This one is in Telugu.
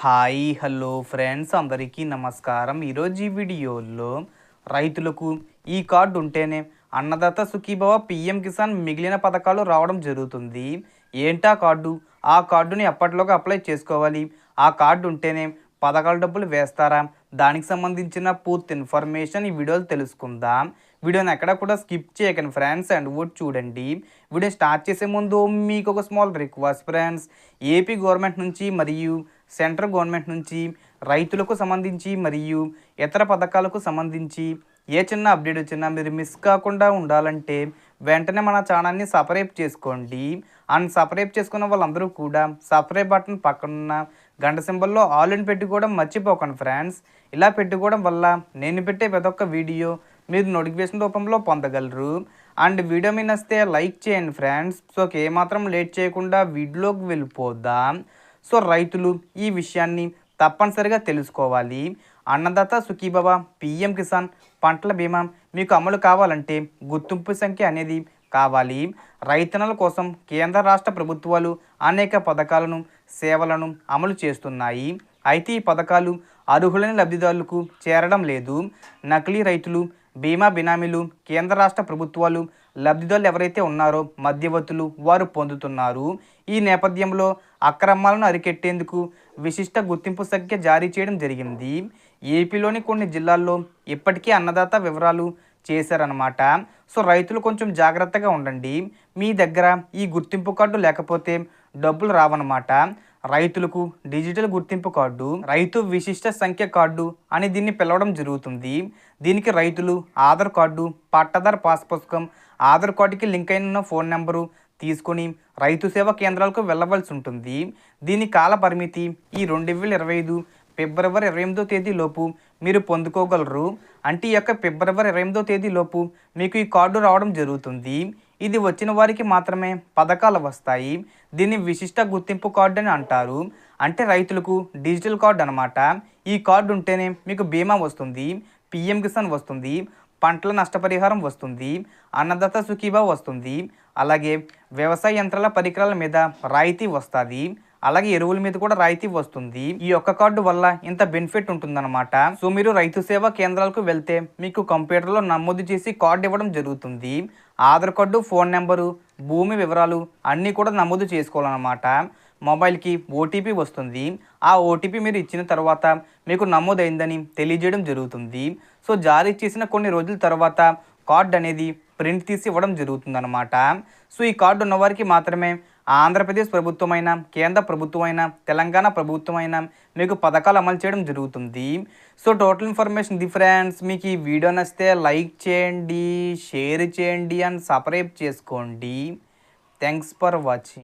హాయ్ హలో ఫ్రెండ్స్ అందరికీ నమస్కారం. ఈరోజు ఈ వీడియోలో రైతులకు ఈ కార్డు ఉంటేనే అన్నదాత సుఖీభవ పిఎం కిసాన్ మిగిలిన పథకాలు రావడం జరుగుతుంది. ఏంటా కార్డు? ఆ కార్డుని ఎప్పటిలోగా అప్లై చేసుకోవాలి? ఆ కార్డు ఉంటేనే పథకాల డబ్బులు వేస్తారా? దానికి సంబంధించిన పూర్తి ఇన్ఫర్మేషన్ ఈ వీడియోలో తెలుసుకుందాం. వీడియోని ఎక్కడ కూడా స్కిప్ చేయకండి ఫ్రెండ్స్ అండ్ ఓట్ చూడండి. వీడియో స్టార్ట్ చేసే ముందు మీకు ఒక small request friends. AP government నుంచి మరియు సెంట్రల్ గవర్నమెంట్ నుంచి రైతులకు సంబంధించి మరియు ఇతర పథకాలకు సంబంధించి ఏ చిన్న అప్డేట్ వచ్చినా మీరు మిస్ కాకుండా ఉండాలంటే వెంటనే మన ఛానల్ని సపరేట్ చేసుకోండి. అండ్ సపరేట్ చేసుకున్న వాళ్ళందరూ కూడా సపరేట్ బటన్ పక్కన గంట సింబల్లో ఆల్ ఇన్ పెట్టుకోవడం మర్చిపోకండి ఫ్రెండ్స్. ఇలా పెట్టుకోవడం వల్ల నేను పెట్టే ప్రతి ఒక్క వీడియో మీరు నోటిఫికేషన్ రూపంలో పొందగలరు. అండ్ వీడియో మీద వస్తే లైక్ చేయండి ఫ్రెండ్స్. సో ఏమాత్రం లేట్ చేయకుండా వీడియోలోకి వెళ్ళిపోదాం. సో రైతులు ఈ విషయాన్ని తప్పనిసరిగా తెలుసుకోవాలి. అన్నదాత సుఖీబాబా పిఎం కిసాన్ పంటల బీమా మీకు అమలు కావాలంటే గుర్తింపు సంఖ్య అనేది కావాలి. రైతన్నల కోసం కేంద్ర రాష్ట్ర ప్రభుత్వాలు అనేక పథకాలను సేవలను అమలు చేస్తున్నాయి. అయితే ఈ పథకాలు అర్హులైన లబ్ధిదారులకు చేరడం లేదు. నకిలీ రైతులు బీమా బినామీలు కేంద్ర రాష్ట్ర ప్రభుత్వాలు లబ్ధిదారులు ఎవరైతే ఉన్నారో మధ్యవర్తులు వారు పొందుతున్నారు. ఈ నేపథ్యంలో అక్రమాలను అరికెట్టేందుకు విశిష్ట గుర్తింపు సంఖ్య జారీ చేయడం జరిగింది. ఏపీలోని కొన్ని జిల్లాల్లో ఇప్పటికే అన్నదాత వివరాలు చేశారనమాట సో రైతులు కొంచెం జాగ్రత్తగా ఉండండి. మీ దగ్గర ఈ గుర్తింపు కార్డు లేకపోతే డబ్బులు రావన్నమాట. రైతులకు డిజిటల్ గుర్తింపు కార్డు రైతు విశిష్ట సంఖ్య కార్డు అని దీన్ని పిలవడం జరుగుతుంది. దీనికి రైతులు ఆధార్ కార్డు పట్టదార్ పాస్ పుస్తకం ఆధార్ కార్డుకి లింక్ అయిన ఫోన్ నెంబరు తీసుకొని రైతు సేవా కేంద్రాలకు వెళ్ళవలసి ఉంటుంది. దీని కాల పరిమితి ఈ రెండు వేల ఇరవై ఐదు ఫిబ్రవరి ఇరవై ఎనిమిదో తేదీలోపు మీరు పొందుకోగలరు. అంటే ఈ యొక్క ఫిబ్రవరి ఇరవై ఎనిమిదో తేదీలోపు మీకు ఈ కార్డు రావడం జరుగుతుంది. ఇది వచ్చిన వారికి మాత్రమే పథకాలు వస్తాయి. దీన్ని విశిష్ట గుర్తింపు కార్డు అని అంటారు. అంటే రైతులకు డిజిటల్ కార్డు అనమాట ఈ కార్డు ఉంటేనే మీకు బీమా వస్తుంది పిఎం కిసాన్ వస్తుంది పంటల నష్టపరిహారం వస్తుంది అన్నదాత సుఖీబా వస్తుంది. అలాగే వ్యవసాయ యంత్రాల పరికరాల మీద రాయితీ వస్తుంది. అలాగే ఎరువుల మీద కూడా రాయితీ వస్తుంది. ఈ ఒక్క కార్డు వల్ల ఇంత బెనిఫిట్ ఉంటుందన్నమాట. సో మీరు రైతు సేవా కేంద్రాలకు వెళ్తే మీకు కంప్యూటర్లో నమోదు చేసి కార్డు ఇవ్వడం జరుగుతుంది. ఆధార్ కార్డు ఫోన్ నెంబరు భూమి వివరాలు అన్నీ కూడా నమోదు చేసుకోవాలన్నమాట. మొబైల్కి ఓటీపీ వస్తుంది. ఆ ఓటీపీ మీరు ఇచ్చిన తర్వాత మీకు నమోదైందని తెలియజేయడం జరుగుతుంది. సో జారీ చేసిన కొన్ని రోజుల తర్వాత కార్డు అనేది ప్రింట్ తీసి ఇవ్వడం జరుగుతుందన్నమాట. సో ఈ కార్డు ఉన్నవారికి మాత్రమే ఆంధ్రప్రదేశ్ ప్రభుత్వమైన కేంద్ర ప్రభుత్వమైన తెలంగాణ ప్రభుత్వమైన మీకు పథకాలు అమలు చేయడం జరుగుతుంది. సో టోటల్ ఇన్ఫర్మేషన్ డిఫరెన్స్ మీకు ఈ వీడియో నచ్చితే లైక్ చేయండి షేర్ చేయండి అండ్ సబ్స్క్రైబ్ చేసుకోండి. Thanks for watching